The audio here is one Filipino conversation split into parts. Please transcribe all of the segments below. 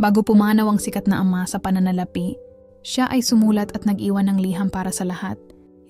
Bago pumanaw ang sikat na ama sa pananalapi, siya ay sumulat at nag-iwan ng liham para sa lahat.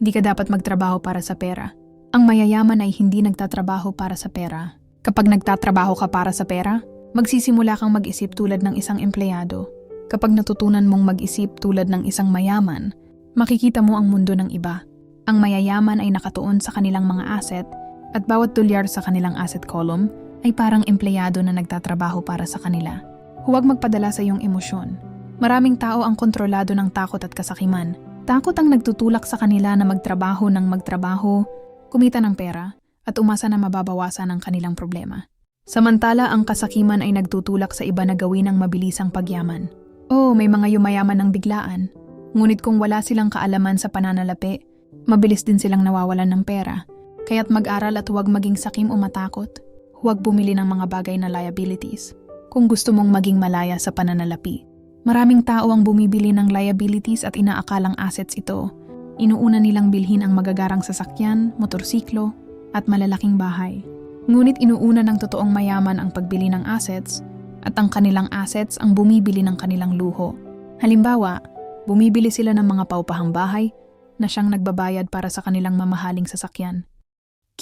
Hindi ka dapat magtrabaho para sa pera. Ang mayayaman ay hindi nagtatrabaho para sa pera. Kapag nagtatrabaho ka para sa pera, magsisimula kang mag-isip tulad ng isang empleyado. Kapag natutunan mong mag-isip tulad ng isang mayaman, makikita mo ang mundo ng iba. Ang mayayaman ay nakatuon sa kanilang mga asset at bawat dolyar sa kanilang asset column ay parang empleyado na nagtatrabaho para sa kanila. Huwag magpadala sa iyong emosyon. Maraming tao ang kontrolado ng takot at kasakiman. Takot ang nagtutulak sa kanila na magtrabaho ng magtrabaho, kumita ng pera, at umasa na mababawasan ang kanilang problema. Samantala ang kasakiman ay nagtutulak sa iba na gawin ang mabilisang pagyaman. Oo, may mga yumayaman ng biglaan. Ngunit kung wala silang kaalaman sa pananalapi, mabilis din silang nawawalan ng pera. Kaya't mag-aral at huwag maging sakim o matakot. Huwag bumili ng mga bagay na liabilities. Kung gusto mong maging malaya sa pananalapi. Maraming tao ang bumibili ng liabilities at inaakalang assets ito. Inuuna nilang bilhin ang magagarang sasakyan, motorsiklo, at malalaking bahay. Ngunit inuuna ng totoong mayaman ang pagbili ng assets at ang kanilang assets ang bumibili ng kanilang luho. Halimbawa, bumibili sila ng mga paupahang bahay na siyang nagbabayad para sa kanilang mamahaling sasakyan.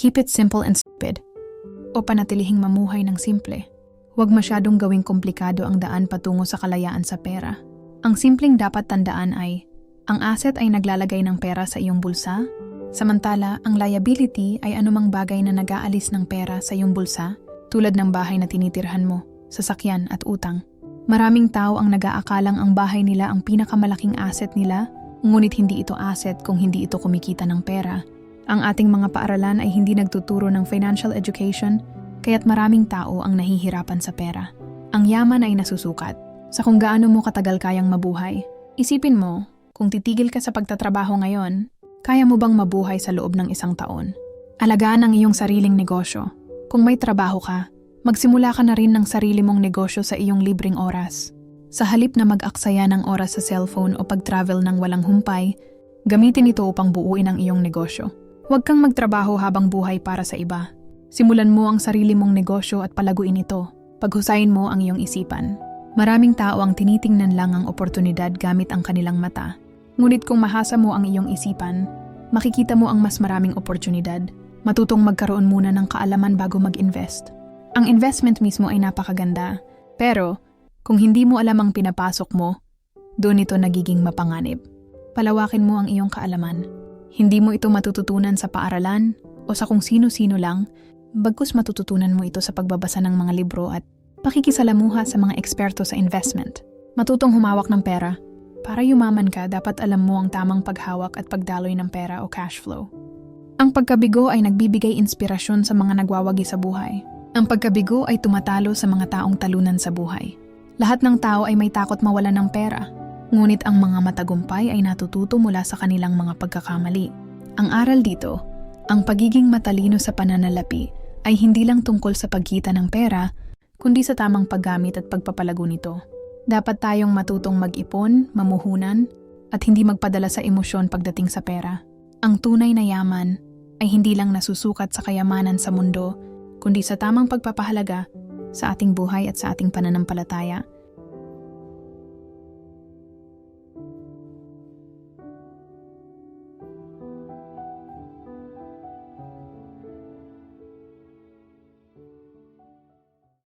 Keep it simple and stupid. O panatilihing mamuhay ng simple. Huwag masyadong gawing komplikado ang daan patungo sa kalayaan sa pera. Ang simpleng dapat tandaan ay, ang asset ay naglalagay ng pera sa iyong bulsa, samantala ang liability ay anumang bagay na nag-aalis ng pera sa iyong bulsa, tulad ng bahay na tinitirhan mo, sasakyan at utang. Maraming tao ang nag-aakalang ang bahay nila ang pinakamalaking asset nila, ngunit hindi ito asset kung hindi ito kumikita ng pera. Ang ating mga paaralan ay hindi nagtuturo ng financial education, kaya't maraming tao ang nahihirapan sa pera. Ang yaman ay nasusukat sa kung gaano mo katagal kayang mabuhay. Isipin mo, kung titigil ka sa pagtatrabaho ngayon, kaya mo bang mabuhay sa loob ng isang taon? Alagaan ang iyong sariling negosyo. Kung may trabaho ka, magsimula ka na rin ng sarili mong negosyo sa iyong libreng oras. Sa halip na mag-aksaya ng oras sa cellphone o pag-travel ng walang humpay, gamitin ito upang buuin ang iyong negosyo. Huwag kang magtrabaho habang buhay para sa iba. Simulan mo ang sarili mong negosyo at palaguin ito. Paghusayin mo ang iyong isipan. Maraming tao ang tinitingnan lang ang oportunidad gamit ang kanilang mata. Ngunit kung mahasa mo ang iyong isipan, makikita mo ang mas maraming oportunidad. Matutong magkaroon muna ng kaalaman bago mag-invest. Ang investment mismo ay napakaganda, pero kung hindi mo alam ang pinapasok mo, doon ito nagiging mapanganib. Palawakin mo ang iyong kaalaman. Hindi mo ito matututunan sa paaralan o sa kung sino-sino lang, bagkus matututunan mo ito sa pagbabasa ng mga libro at pakikisalamuha sa mga eksperto sa investment. Matutong humawak ng pera. Para yumaman ka, dapat alam mo ang tamang paghawak at pagdaloy ng pera o cash flow. Ang pagkabigo ay nagbibigay inspirasyon sa mga nagwawagi sa buhay. Ang pagkabigo ay tumatalo sa mga taong talunan sa buhay. Lahat ng tao ay may takot mawalan ng pera, ngunit ang mga matagumpay ay natututo mula sa kanilang mga pagkakamali. Ang aral dito, ang pagiging matalino sa pananalapi ay hindi lang tungkol sa pagkita ng pera, kundi sa tamang paggamit at pagpapalago nito. Dapat tayong matutong mag-ipon, mamuhunan, at hindi magpadala sa emosyon pagdating sa pera. Ang tunay na yaman ay hindi lang nasusukat sa kayamanan sa mundo, kundi sa tamang pagpapahalaga sa ating buhay at sa ating pananampalataya